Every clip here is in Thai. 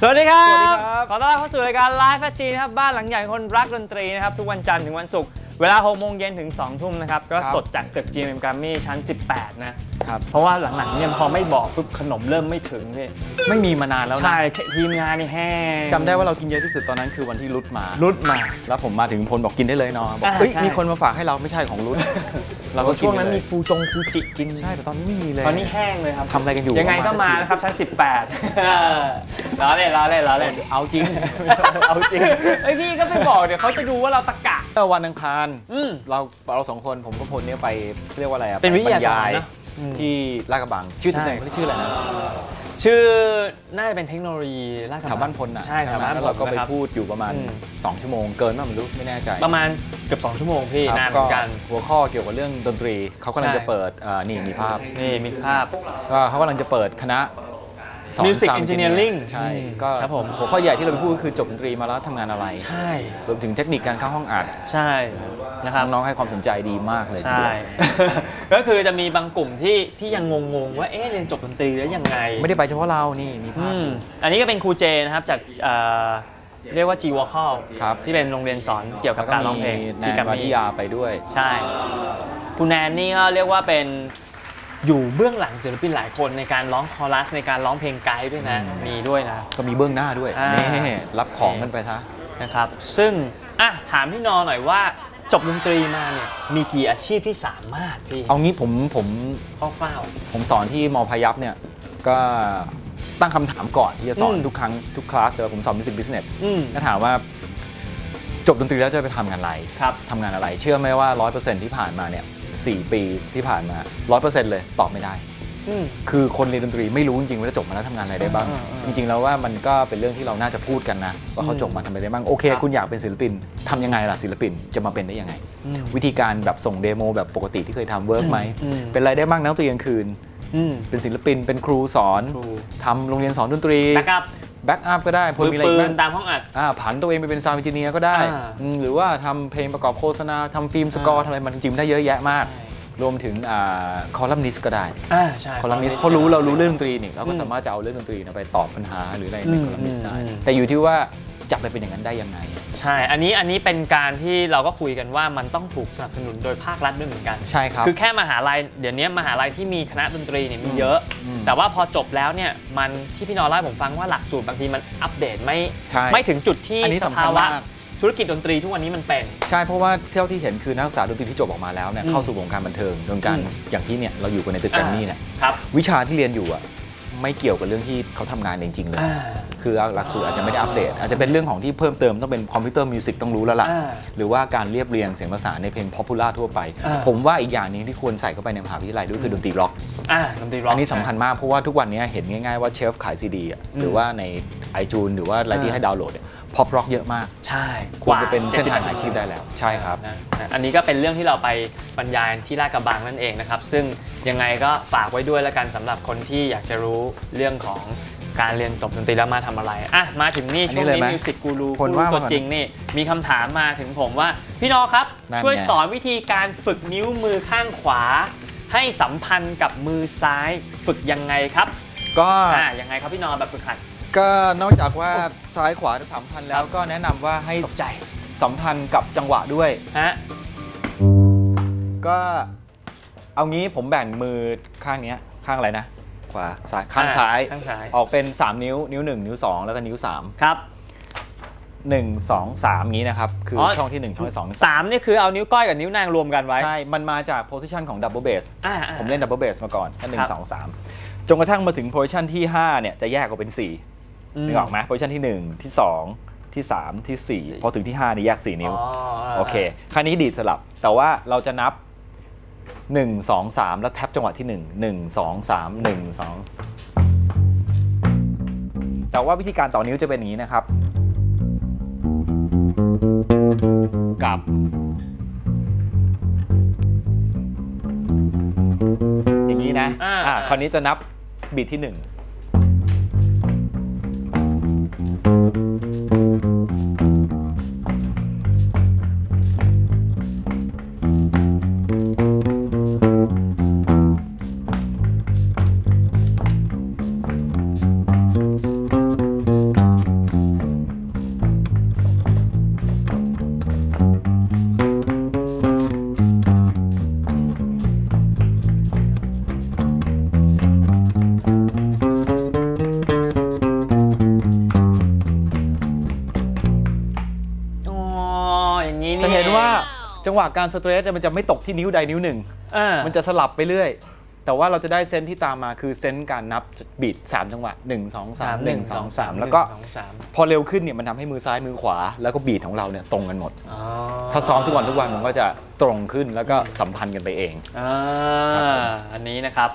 สวัสดีครับสวัสดีครับ ขอต้อนรับเข้าสู่รายการไลฟ์แฟจีนะครับ บ้านหลังใหญ่คนรักดนตรีนะครับ ทุกวันจันทร์ถึงวันศุกร์ เวลา6โมงเย็นถึง 2 ทุ่มนะครับ ก็ครับสดจากตึก GMM Grammy ชั้น 18 นะ ครับ เพราะว่าหลังๆเนี่ยพอไม่บอกปุ๊บขนมเริ่มไม่ถึงพี่ไม่มีมานานแล้วนะใช่ ทีมงานนี่แห้งจำได้ว่าเรากินเยอะที่สุดตอนนั้นคือวันที่รุดมา รุดมา แล้วผมมาถึงพลบอกกินได้เลยเนาะบอกอ่าเฮ้ยใช่มีคนมาฝากให้เราไม่ใช่ของรุดเราก็กิช่วงนั้นไปเลมียฟูจงฟูจิกินใช่แต่ตอนนี้ไม่มีเลยตอนนี้แห้งเลยครับทำอะไรกันอยู่ ยังไงก็มานะครับชั้น 18เออล้อเล่นล้อเล่นล้อเล่นเอาจริงเอาจริงเอ้ยพี่ก็ไม่บอกเดี๋ยวเขาจะดูว่าเราตะกะเมื่อ วันอังคารอืมเราเราสองคนผมกับพลเนี่ยไปเรียกว่าอะไรอะเป็นวิทยากรบรรยนะอืมที่ลาดกระบังชื่อใช่ที่ไหนเขาชื่ออะไรนะชื่อน่าจะเป็นเทคโนโลยีลาดกระแถบังวบ้านพลน่ะใช่แถวบ้านแล้วพลเราก็ไปนะครับพูดอยู่ประมาณอืม2ชั่วโมงเกินมาไม่รู้ไม่แน่ใจ ประมาณเกือบ2ชั่วโมงพี่ครับนานเหมือนกันหัวข้อเกี่ยวกับเรื่องดนตรีเขากำลังใช่จะเปิดเอ่อนี่มีภาพนี่มีภาพก็เขากำลังจะเปิดคณะ สอน Music sound Engineering ใช่อืมก็ครับผม หัวข้อใหญ่ที่เราไปพูดก็คือจบดนตรีมาแล้วทำงานอะไร ใช่รวมถึงเทคนิคการเข้าห้องอัดใช่นะครับ น้องๆให้ความสนใจดีมากเลยทีใช่ เดียว ก็คือจะมีบางกลุ่มที่ที่ยังงงๆว่าเอ๊ะเรียนจบดนตรีแล้วยังไงไม่ได้ไปเฉพาะเรานี่มีอืภาพมอันนี้ก็เป็นครูเจนะครับจากเอ่อเรียกว่า G Vocal ครับ ที่เป็นโรงเรียนสอนเกี่ยวกับการร้องเพลงแนที่นกัมวามีนิยาไปด้วย ใช่ คุณแนนนี่ก็เรียกว่าเป็น อยู่เบื้องหลังศิลปินหลายคนในการร้องคอรัสในการร้องเพลงไกด์ด้วยนะอืมมีด้วยนะ ก็มีเบื้องหน้าด้วยอ่า นี่รับของกันไปซะ นะครับ ซึ่งอะถามพี่นอหน่อยว่าจบดนตรีมาเนี่ยมีกี่อาชีพที่สามารถพี่เอางี้ผมผมคร่าว ผมสอนที่มพยัพเนี่ย ก็ตั้งคำถามก่อนที่จะสอนอืม ทุกครั้งทุกคลาสเลยผมสอน Music Business ๆอืมก็ถามว่าจบดนตรีแล้วจะไปทำงานอะไร ครับ ทำงานอะไร เชื่อไหมว่า 100%ที่ผ่านมาเนี่ย สปีที่ผ่านมา 100%เลยตอบไม่ได้อืมคือคนเรียนดนตรีไม่รู้จริงๆว่าจะจบมาแล้วทำงานอะไรได้บ้างอ่าอ่าจริง ๆ แล้วว่ามันก็เป็นเรื่องที่เราน่าจะพูดกันนะ ว่าเขาอืมจบมาทำอะไรได้บ้างโอเคครับคุณอยากเป็นศิลปินทำยังไงล่ะศิลปินจะมาเป็นได้ยังไงอืมวิธีการแบบส่งเดโมแบบปกติที่เคยทำเวิร์กไหมอืมเป็นอะไรได้บ้างนักดนตรีกลางคืนอืมเป็นศิลปินเป็นครูสอนครูทำโรงเรียนสอนดนตรี แบ็กอัพแบ็กอัพก็ได้พลมือมีอะไรปือีกนบ้างตามห้องอัดอ่าผันตัวเองไปเป็นซาวด์เอนจิเนียร์ก็ได้อ่าอืมหรือว่าทำเพลงประกอบโฆษณาทำฟิล์มสกอร์อ่าทำอะไรมันจริงๆได้เยอะแยะมาก รวมถึงคอลัมนิสก็ได้อ่าใช่คอลัมนิสเขารู้เรารู้เรื่องดนตรีนี่เราก็อืมสามารถจะเอาเรื่องดนตรีนะไปตอบปัญหาหรืออะไรอืในมคอลัมนิสได้อืมแต่อยู่ที่ว่า จะไปเป็นอย่างนั้นได้ยังไง ใช่ อันนี้อันนี้เป็นการที่เราก็คุยกันว่ามันต้องถูกสนับสนุนโดยภาครัฐด้วยเหมือนกันใช่ครับคือแค่มหาลัยเดี๋ยวนี้มหาลัยที่มีคณะดนตรีเนี่ยมีเยอะอืมแต่ว่าพอจบแล้วเนี่ยมันที่พี่นอเล่าให้ผมฟังว่าหลักสูตรบางทีมันอัปเดตไม่ใช่ไม่ถึงจุดที่อันนี้สสำคัญภาวะมากธุรกิจดนตรีทุกวันนี้มันเป็น ใช่เพราะว่าเท่าที่เห็นคือนักศึกษาดนตรีที่จบออกมาแล้วเนี่ยอืมเข้าสู่วงการบันเทิงวงการอืมอย่างที่เนี่ยเราอยู่กันในตึกแกรมมี่เนี่ยครับวิชาที่เรียนอยู่อะ ไม่เกี่ยวกับเรื่องที่เขาทำงานจริงๆเลยอ่าคือหลักสูตรอาจจะไม่ได้อัปเดต อาจจะเป็นเรื่องของที่เพิ่มเติมต้องเป็นคอมพิวเตอร์มิวสิกต้องรู้แล้วล่ะอ่าหรือว่าการเรียบเรียงเสียงภาษานในเพลงป๊อปปูล่าทั่วไปอ่าผมว่าอีกอย่างหนึงที่ควรใส่เข้าไปในมหาวิทยาลัยด้วยคือดนตรีร็อกอ่าดนตรีร็อกอันนี้สำคัญมากเพราะว่าทุกวันนี้เห็นง่ายๆว่าเชลฟ์ขายซีดีอะหรือว่าใน iTunes หรือว่าอะไรที่อ่าให้ดาวน์โหลดเนี่ย พ็อปร็อกเยอะมาก ใช่ควรจะเป็นเส้นทาง70%อาชีพได้แล้ว ใช่ครับนะนะอันนี้ก็เป็นเรื่องที่เราไปบรรยายที่ลาดกระบังนั่นเองนะครับ ซึ่งยังไงก็ฝากไว้ด้วยแล้วกันสำหรับคนที่อยากจะรู้เรื่องของการเรียนจบดนตรีแล้วมาทำอะไร อะ มาถึงนี่อันนี้ช่วงเลยนี้ไหมมิวสิกกูรูคนว่าตัวมาก่อนจริงนี่ มีคำถามมาถึงผมว่า พี่นอครับนั่นไงช่วยสอนวิธีการฝึกนิ้วมือข้างขวา ให้สัมพันธ์กับมือซ้าย ฝึกยังไงครับ ก็อ่ายังไงครับพี่นอแบบฝึกหัด ก็นอกจากว่าซ้ายขวาจะสัมพันธ์แล้วก็แนะนำว่าให้ตกใจสัมพันธ์กับจังหวะด้วย ฮะ ก็เอางี้ผมแบ่งมือข้างเนี้ยข้างอะไรนะ ขวาซ้ายข้างซ้าย ข้างซ้าย ออกเป็น 3 นิ้ว นิ้ว 1 นิ้ว 2 แล้วก็นิ้ว 3 ครับ 1 2 3นี้นะครับ คือออ ช่องที่ 1 ช่องที่2สามนี่คือเอานิ้วก้อยกับนิ้วนางรวมกันไว้ ใช่ มันมาจากโพสิชันของดับเบิลเบสอ่าอ่า ผมเล่นดับเบิลเบสมาก่อนก็หนึ่ครังบ สองสามจนกระทั่งมาถึงโพสิชันที่5เนี่ยจะแยกออกเป็น 4 นึกออกไหมโพสิชันที่ 1 ที่ 2 ที่ 3 ที่ 4 พอถึงที่ 5 นี่แยก 4 นิ้วอ๋อโอเคคราวนี้ดีดสลับ แต่ว่าเราจะนับ 1 2 3 แล้วแท็บจังหวะที่ 1 1 2 3 1 2 แต่ว่าวิธีการต่อนิ้วจะเป็นอย่างนี้นะครับกลับอย่างนี้นะอ่าอ่าคราวนี้จะนับบีทที่ 1 งหวะการสเตรสมันจะไม่ตกที่นิ้วใดนิ้วหนึ่งอ่ามันจะสลับไปเรื่อย แต่ว่าเราจะได้เซนส์ที่ตามมาคือเซนส์การนับบีท3จังหวะ 1 2 3 1 2 3 แล้วก็หนึ่งสองสามพอเร็วขึ้นเนี่ยมันทำให้มือซ้ายมือขวา แล้วก็บีทของเราเนี่ยตรงกันหมดอ๋อถ้าซ้อมทุกวันทุกวันมันก็จะตรงขึ้นแล้วก็สัมพันธ์กันไปเองอ่าครับผมอันนี้นะครับ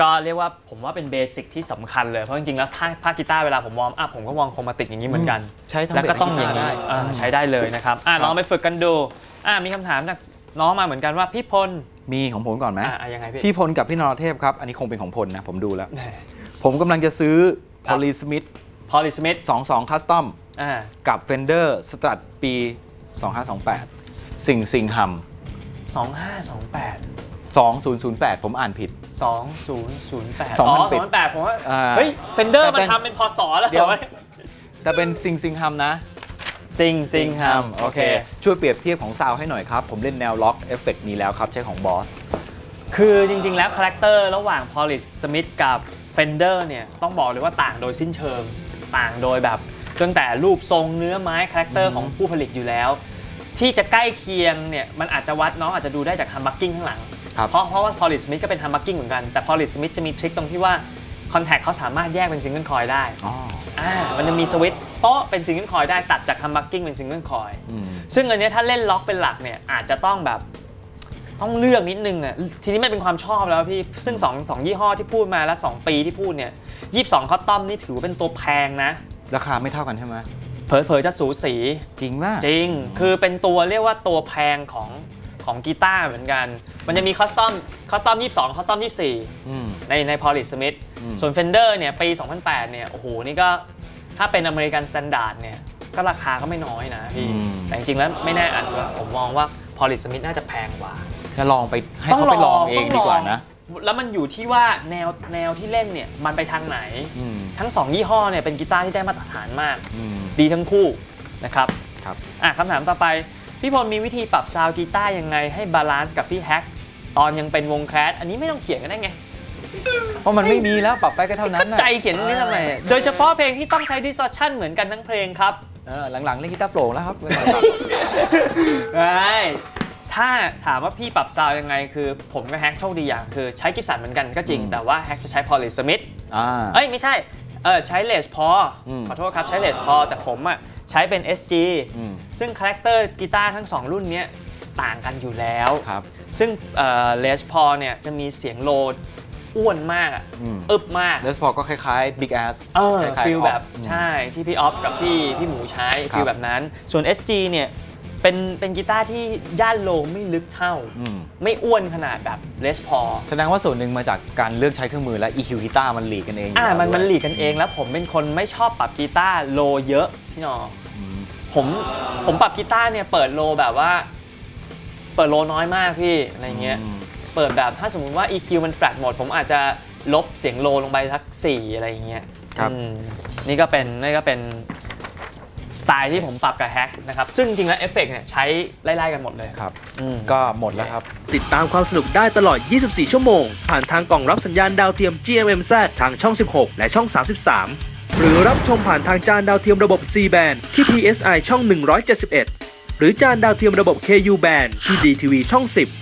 ก็เรียกว่าผมว่าเป็นเบสิกที่สำคัญเลย เพราะจริงๆแล้วภาคภาคกีตาร์เวลาผมวอร์มอัพผมก็วอร์มโครมาติกอย่างนี้เหมือนกัน ใช้ทั้งแล้วก็ต้องเบสอย่างและนี้กีตาร์ได้อ่าใช้ได้เลยนะครับอะครับลองไปฝึกกันดู อะมีคำถามจากน้องมาเหมือนกันว่าพี่พลมีของผมก่อนไหมอะอะยังไงพี่พี่พลกับพี่นรเทพครับอันนี้คงเป็นของพลนะผมดูแล้ว ผมกำลังจะซื้อครับ Poly Smith พอลิสมิธ22 Custom อ่ากับ Fender Strat ปี 2528 สิ่งสิ่งหัมสองห้าสองแปด2008 ผมอ่านผิดสองศูนย์ศูนย์แปดสองพันสปิอดงพันแปดผมว่าอ่า เฮ้ยเฟนเดอร์แต่มัเป็นนทำเป็นพอสอแล้วเดี๋ยวหรอแต่เป็นสิ่งสิ่งหัมนะ ซิงซิงฮัมโอเค ช่วยเปรียบเทียบของซาวให้หน่อยครับ ผมเล่นแนวล็อกเอฟเฟกนี้แล้วครับ ใช้ของ Boss คือจริง ๆ แล้วคาแรคเตอร์ระหว่าง Polish Smith กับ Fender เนี่ยต้องบอกเลยว่าต่างโดยสิ้นเชิง ต่างโดยแบบตั้งแต่รูปทรงเนื้อไม้คาแรคเตอร์ของผู้ผลิตอยู่แล้ว ที่จะใกล้เคียงเนี่ยมันอาจจะวัดน้องอาจจะดูได้จากฮัมบักกิ้งข้างหลังครับเพราะเพราะว่า Polish Smith ก็เป็นฮัมบักกิ้งเหมือนกันแต่ Polish Smith จะมีทริคตรงที่ว่าคอนแทคเขาสามารถแยกเป็นซิงเกิลคอยได้อ๋ออ่ามันจะมีสวิตช์ โป๊ะเป็นซิงเกิลคอยได้ตัดจากฮัมบักกิ้งเป็นซิงเกิลคอยอืมซึ่งอันเนี้ยถ้าเล่นล็อกเป็นหลักเนี่ยอาจจะต้องแบบต้องเลือกนิดนึงอะทีนี้ไม่เป็นความชอบแล้วพี่ซึ่ง2องสองยี่ห้อที่พูดมาแล้ว2ปีที่พูดเนี่ยยี่สองคอตตอมนี่ถือว่าเป็นตัวแพงนะ ราคาไม่เท่ากันใช่ไหมเผลอๆจะสูสีจริงป่ะจริง คือเป็นตัวเรียกว่าตัวแพงของของกีตาร์เหมือนกัน มันจะมีคอสตอมคอสตอม22คอสตอม24อืมในใน Polish Smith อืมส่วน Fender เนี่ยปี 2008เนี่ยโอ้โหนี่ก็ ถ้าเป็นอเมริกันสแตนดาร์ดเนี่ยก็ราคาก็ไม่น้อยนะพี่ แต่จริงๆแล้วไม่แน่อาจจะผมมองว่า Polish Smith น่าจะแพงกว่าจะลองไปให้เขาไปลองเองดีกว่านะ แล้วมันอยู่ที่ว่าแนวแนวที่เล่นเนี่ยมันไปทางไหนอืมทั้ง 2 ยี่ห้อเนี่ยเป็นกีตาร์ที่ได้มาตรฐานมากอืมดีทั้งคู่นะครับครับอะคำถามต่อไป พี่พลมีวิธีปรับซาวด์กีตาร์ยังไงให้บาลานซ์กับพี่แฮกตอนยังเป็นวงแคสอันนี้ไม่ต้องเขียนกันได้ไง เพราะมันไม่มีแล้วปรับไปก็เท่านั้นเข้านะใจเขียนตรงนี้ทำไมโดยเฉพาะเพลงที่ต้องใช้ distortion เหมือนกันทั้งเพลงครับเออหลังๆเล่นกีตาร์โปร่งแล้วครับใช่ถ้าถามว่าพี่ปรับซาวด์ยังไง คือผมกับแฮกโชคดีอย่าง คือใช้กิฟสันเหมือนกันก็จริงอืมแต่ว่าแฮกจะใช้ Polish Smith อ่าเอ้ย ไม่ใช่เออใช้เลสพออืมขอโทษครับใช้เลสพอ แต่ผมอะใช้เป็น SG อืมซึ่งคาแรคเตอร์กีตาร์ทั้ง 2 รุ่นเนี้ยต่างกันอยู่แล้วครับซึ่งเลสพอเนี่ยจะมีเสียงโลด อ้วนมากอะอืมอึบมากเลสพอก็คล้ายๆ Big Ass เออคล้ายๆฟิลแบบออฟใช่ที่พี่ออฟกับพี่พี่หมูใช้ครับฟิลแบบนั้น ส่วน SG เนี่ยเป็นเป็นกีตาร์ที่ย่านโลไม่ลึกเท่าอืมไม่อ้วนขนาดแบบเลสพอ แสดงว่าส่วนหนึ่งมาจากการเลือกใช้เครื่องมือและ EQ กีตาร์มันหลีกกันเอง อ่ามันด้วยมันหลีกกันเองแล้วผมเป็นคนไม่ชอบปรับกีตาร์โลเยอะพี่หนออืมผมผมปรับกีตาร์เนี่ยเปิดโลแบบว่า เปิดโลน้อยมากพี่อะไรเงี้ยม เปิดแบบถ้าสมมุติว่า EQ มันแฟลตหมด ผมอาจจะลบเสียงโลลงไปสัก 4 อะไรอย่างเงี้ยครับอืมนี่ก็เป็นนี่ก็เป็นสไตล์ที่ผมปรับกับแฮกนะครับ ซึ่งจริงๆแล้วเอฟเฟกต์เนี่ยใช้ไล่ๆกันหมดเลยครับอืมก็หมดแล้วครับ ติดตามความสนุกได้ตลอด 24 ชั่วโมง ผ่านทางกล่องรับสัญญาณดาวเทียม GMMZ ทางช่อง 16 และช่อง 33 หรือรับชมผ่านทางจานดาวเทียมระบบ C band ที่ PSI ช่อง 171 หรือจานดาวเทียมระบบ KU band ที่ DTV ช่อง 10